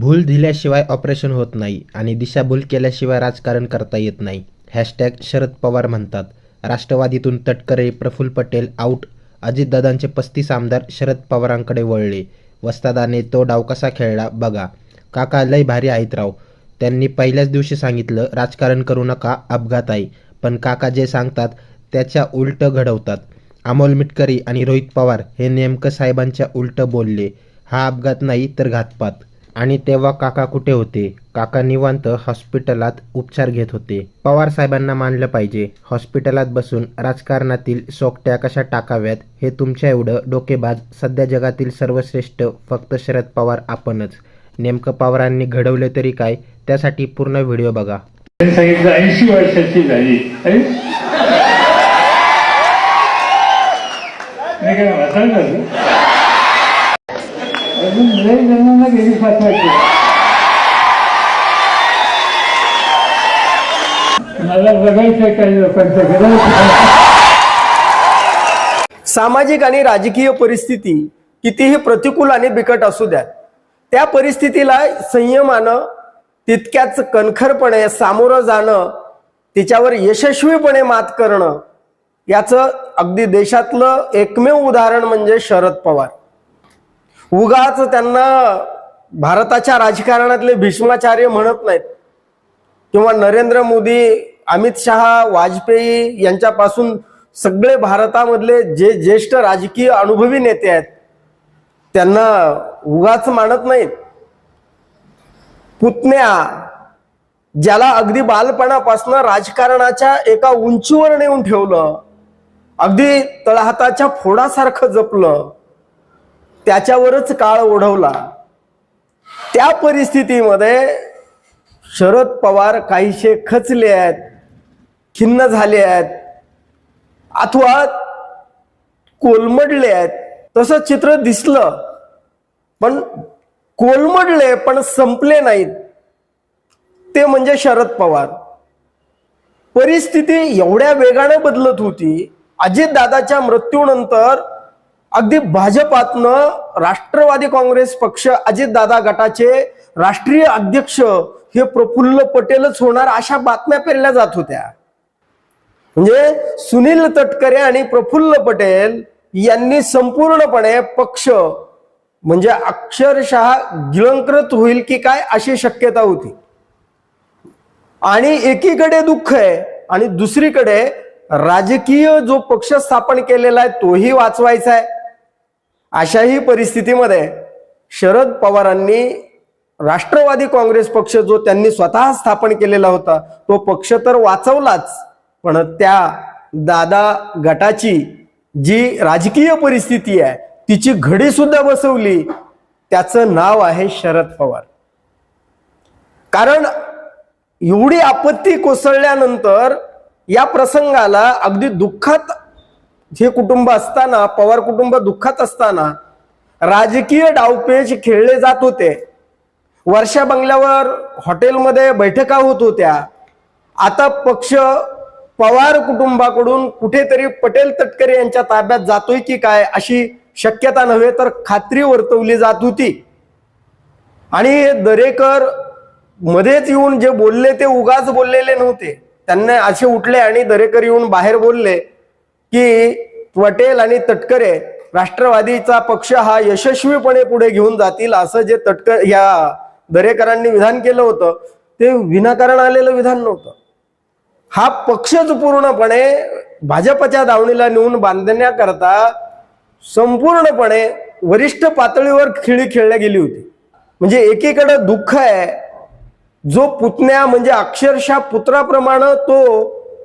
भूल दिल्याशिवाय ऑपरेशन होत नाही आणि दिशाभूल केल्याशिवाय राजकारण करता येत नाही. हॅशटॅग शरद पवार म्हणतात राष्ट्रवादीतून तटकरे प्रफुल्ल पटेल आऊट अजितदादांचे पस्तीस आमदार शरद पवारांकडे वळले. वस्तादाने तो डाव कसा खेळला बघा. काका लय भारी आहेत राव. त्यांनी पहिल्याच दिवशी सांगितलं राजकारण करू नका अपघात आहे. पण काका जे सांगतात त्याच्या उलट घडवतात. अमोल मिटकरी आणि रोहित पवार हे नेमकं साहेबांच्या उलट बोलले. हा अपघात नाही तर घातपात. आणि तेव्हा काका कुठे होते? काका निवांत हॉस्पिटलात उपचार घेत होते. पवार साहेबांना मानलं पाहिजे. हॉस्पिटलात बसून राजकारणातील सोकट्या कशा टाकाव्यात हे तुमच्या एवढं डोकेबाज सध्या जगातील सर्वश्रेष्ठ फक्त शरद पवार आपणच. नेमकं पवारांनी घडवले तरी काय? त्यासाठी पूर्ण व्हिडिओ बघा. सांगितलं ऐंशी वर्षाची झाली. नाही अजून लय जणांना गेली पाठवायची मला बघायचं काही लोकांचं गरज सामाजिक आणि राजकीय परिस्थिती कितीही प्रतिकूल आणि बिकट असू द्या त्या परिस्थितीला संयमानं तितक्याच कणखरपणे सामोरं जाणं तिच्यावर यशस्वीपणे मात करणं याचं अगदी देशातलं एकमेव उदाहरण म्हणजे शरद पवार. उगाच त्यांना भारताच्या राजकारणातले भीष्माचार्य म्हणत नाहीत. किंवा नरेंद्र मोदी अमित शहा वाजपेयी यांच्यापासून सगळे भारतामधले जे ज्येष्ठ राजकीय अनुभवी नेते आहेत त्यांना उगाच मानत नाहीत. पुतण्या ज्याला अगदी बालपणापासून राजकारणाच्या एका उंचीवर नेऊन ठेवलं अगदी तळहाताच्या फोडासारखं जपलं त्याच्यावरच काळ ओढवला. त्या परिस्थितीमध्ये शरद पवार काहीशे खचले आहेत खिन्न झाले आहेत अथवा कोलमडले आहेत. तसं चित्र दिसलं पण कोलमडले पण संपले नाहीत. ते म्हणजे शरद पवार. परिस्थिती एवढ्या वेगानं बदलत होती. अजितदादाच्या मृत्यूनंतर अगदी भाजपातनं राष्ट्रवादी काँग्रेस पक्ष अजितदादा गटाचे राष्ट्रीय अध्यक्ष हे प्रफुल्ल पटेलच होणार अशा बातम्या पेरल्या जात होत्या. म्हणजे सुनील तटकरे आणि प्रफुल्ल पटेल यांनी संपूर्णपणे पक्ष म्हणजे अक्षरशः गिळंकृत होईल की काय अशी शक्यता होती. आणि एकीकडे दुःख आहे आणि दुसरीकडे राजकीय जो पक्ष स्थापन केलेला आहे तोही वाचवायचा आहे. अशाही परिस्थितीमध्ये शरद पवारांनी राष्ट्रवादी काँग्रेस पक्ष जो त्यांनी स्वतः स्थापन केलेला होता तो पक्ष तर वाचवलाच पण त्या दादा गटाची जी राजकीय परिस्थिती आहे तिची घडी सुद्धा बसवली. त्याचं नाव आहे शरद पवार. कारण एवढी आपत्ती कोसळल्यानंतर या प्रसंगाला अगदी दुःखात हे कुटुंब असताना पवार कुटुंब दुःखात असताना राजकीय डावपेच खेळले जात होते. वर्षा बंगल्यावर हॉटेलमध्ये बैठका होत होत्या. आता पक्ष पवार कुटुंबाकडून कुठेतरी पटेल तटकरे यांच्या ताब्यात जातोय की काय अशी शक्यता नव्हे तर खात्री वर्तवली जात होती. आणि हे दरेकर मध्येच येऊन जे बोलले ते उगाच बोललेले नव्हते. त्यांना असे उठले आणि दरेकर येऊन बाहेर बोलले की पटेल आणि तटकरे राष्ट्रवादीचा पक्ष हा यशस्वीपणे पुढे घेऊन जातील असं जे तटकर या दरेकरांनी विधान केलं होतं ते विनाकारण आलेलं विधान नव्हतं. हा पक्षच पूर्णपणे भाजपच्या दावणीला नेऊन बांधण्याकरता संपूर्णपणे वरिष्ठ पातळीवर खेळी खेळल्या गेली होती. म्हणजे एकीकडं दुःख आहे जो पुतण्या म्हणजे अक्षरशः पुत्राप्रमाणे तो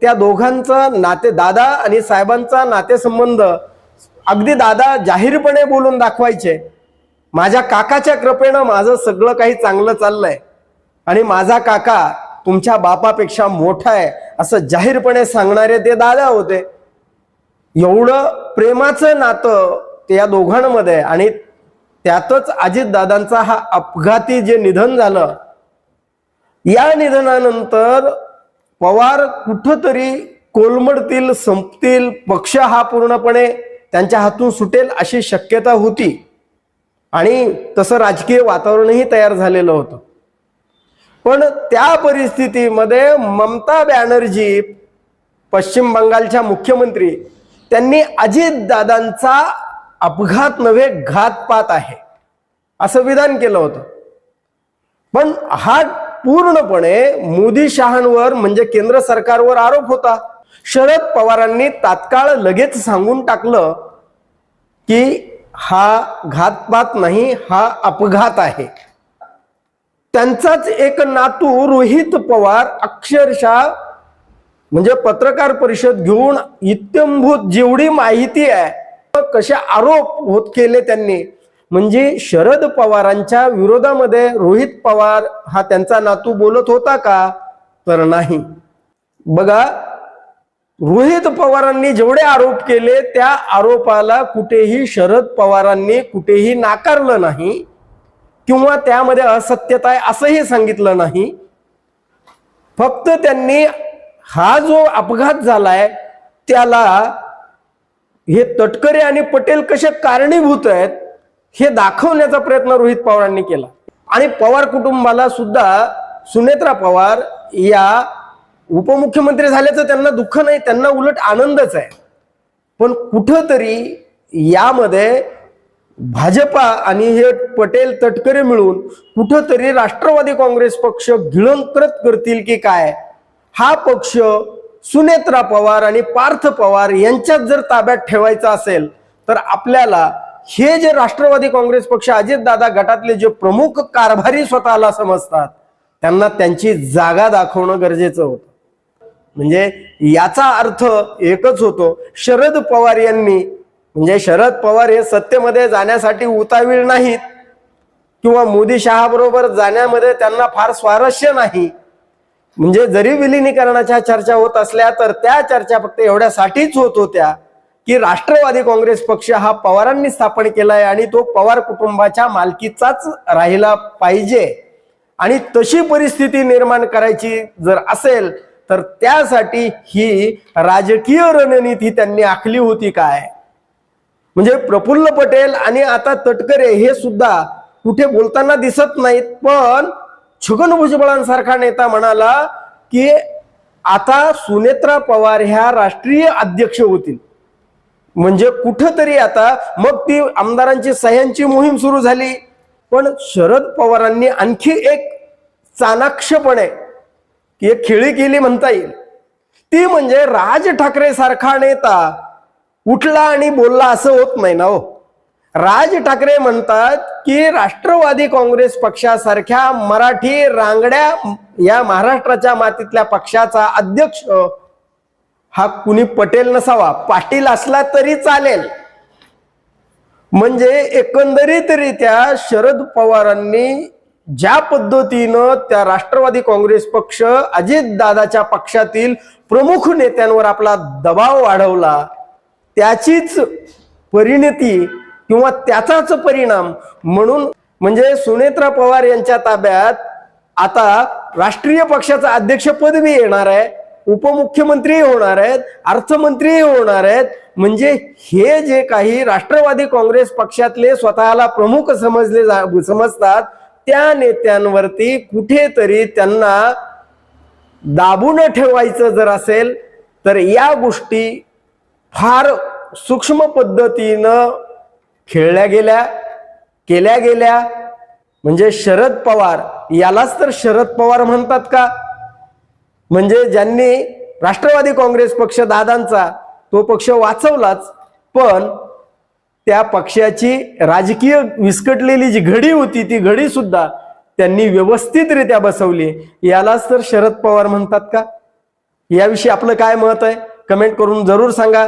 त्या दोघांचा नाते दादा आणि साहेबांचा नातेसंबंध अगदी दादा जाहीरपणे बोलून दाखवायचे. माझ्या काकाच्या कृपेनं माझं सगळं काही चांगलं चाललंय. आणि माझा काका तुमच्या बापापेक्षा मोठा आहे असं जाहीरपणे सांगणारे ते दादा होते. एवढं प्रेमाचं नातं ते या दोघांमध्ये आणि त्यातच अजितदादांचा हा अपघाती जे निधन झालं या निधनानंतर पवार कुठंतरी कोलमडतील संपतील पक्ष हा पूर्णपणे त्यांच्या हातून सुटेल अशी शक्यता होती. आणि तसं राजकीय वातावरणही तयार झालेलं होतं. पण त्या परिस्थितीमध्ये ममता बॅनर्जी पश्चिम बंगालच्या मुख्यमंत्री त्यांनी अजितदादांचा अपघात नव्हे घातपात आहे असं विधान केलं होतं. पण हा पूर्णपणे मोदी शहांवर म्हणजे केंद्र सरकारवर आरोप होता. शरद पवारांनी तात्काळ लगेच सांगून टाकलं की हा घातपात नाही हा अपघात आहे. त्यांचाच एक नातू रोहित पवार अक्षरशः म्हणजे पत्रकार परिषद घेऊन इत्यंभूत जेवढी माहिती आहे कसे आरोप होत केले त्यांनी म्हणजे शरद पवारांच्या विरोधामध्ये रोहित पवार हा त्यांचा नातू बोलत होता का? तर नाही. बघा रोहित पवारांनी जेवढे आरोप केले त्या आरोपाला कुठेही शरद पवारांनी कुठेही नाकारलं नाही किंवा त्यामध्ये असत्यता आहे असंही सांगितलं नाही. फक्त त्यांनी हा जो अपघात झालाय त्याला हे तटकरे आणि पटेल कसे कारणीभूत आहेत हे दाखवण्याचा प्रयत्न रोहित पवारांनी केला. आणि पवार कुटुंबाला सुद्धा सुनेत्रा पवार या उपमुख्यमंत्री झाल्याचं त्यांना दुःख नाही त्यांना उलट आनंदच आहे. पण कुठंतरी यामध्ये भाजपा आणि हे पटेल तटकरे मिळून कुठंतरी राष्ट्रवादी काँग्रेस पक्ष गिळंकृत करतील की काय? हा पक्ष सुनेत्रा पवार आणि पार्थ पवार यांच्यात जर ताब्यात ठेवायचा असेल तर आपल्याला हे जे राष्ट्रवादी काँग्रेस पक्ष अजितदादा गटातले जे प्रमुख कारभारी स्वतःला समजतात त्यांना त्यांची जागा दाखवणं गरजेचं होतं. म्हणजे याचा अर्थ एकच होतो शरद पवार यांनी म्हणजे शरद पवार हे सत्तेमध्ये जाण्यासाठी उतावीळ नाहीत किंवा मोदी शहाबरोबर जाण्यामध्ये त्यांना फार स्वारस्य नाही. म्हणजे जरी विलिनीकरणाच्या चर्चा होत असल्या तर त्या चर्चा फक्त एवढ्यासाठीच होत होत्या की राष्ट्रवादी काँग्रेस पक्ष हा पवारांनी स्थापन केलाय आणि तो पवार कुटुंबाच्या मालकीचाच राहिला पाहिजे. आणि तशी परिस्थिती निर्माण करायची जर असेल तर त्यासाठी ही राजकीय रणनीती त्यांनी आखली होती काय? म्हणजे प्रफुल्ल पटेल आणि आता तटकरे हे सुद्धा कुठे बोलताना दिसत नाहीत पण छगन भुजबळांसारखा नेता म्हणाला की आता सुनेत्रा पवार ह्या राष्ट्रीय अध्यक्ष होतील. म्हणजे कुठंतरी आता मग ती आमदारांची सह्यांची मोहीम सुरू झाली. पण शरद पवारांनी आणखी एक चाणाक्षपणे की एक खेळी केली म्हणता येईल. ती म्हणजे राज ठाकरे सारखा नेता उठला आणि बोलला असं होत नाही ना हो. राज ठाकरे म्हणतात की राष्ट्रवादी काँग्रेस पक्षासारख्या मराठी रांगड्या या महाराष्ट्राच्या मातीतल्या पक्षाचा अध्यक्ष हा कुणी पटेल नसावा पाटील असला तरी चालेल. म्हणजे एकंदरीतरित्या शरद पवारांनी ज्या पद्धतीनं त्या राष्ट्रवादी काँग्रेस पक्ष अजितदादाच्या पक्षातील प्रमुख नेत्यांवर आपला दबाव वाढवला त्याचीच परिणती किंवा त्याचाच परिणाम म्हणून म्हणजे सुनेत्रा पवार यांच्या ताब्यात आता राष्ट्रीय पक्षाचं अध्यक्षपद बी येणार आहे. उपमुख्यमंत्री होणार आहेत अर्थमंत्री होणार आहेत. म्हणजे हे जे काही राष्ट्रवादी काँग्रेस पक्षातले स्वतःला प्रमुख समजले जा- समजतात त्या नेत्यांवरती कुठेतरी त्यांना दाबून ठेवायचं जर असेल तर या गोष्टी फार सूक्ष्म पद्धतीनं खेळल्या गेल्या केल्या गेल्या. म्हणजे शरद पवार यालाच तर शरद पवार म्हणतात का? म्हणजे ज्यांनी राष्ट्रवादी काँग्रेस पक्ष दादांचा तो पक्ष वाचवलाच पण त्या पक्षाची राजकीय विस्कटलेली जी घडी होती ती घडी सुद्धा त्यांनी व्यवस्थितरित्या बसवली. यालाच तर शरद पवार म्हणतात का? याविषयी आपलं काय मत आहे? कमेंट करून जरूर सांगा.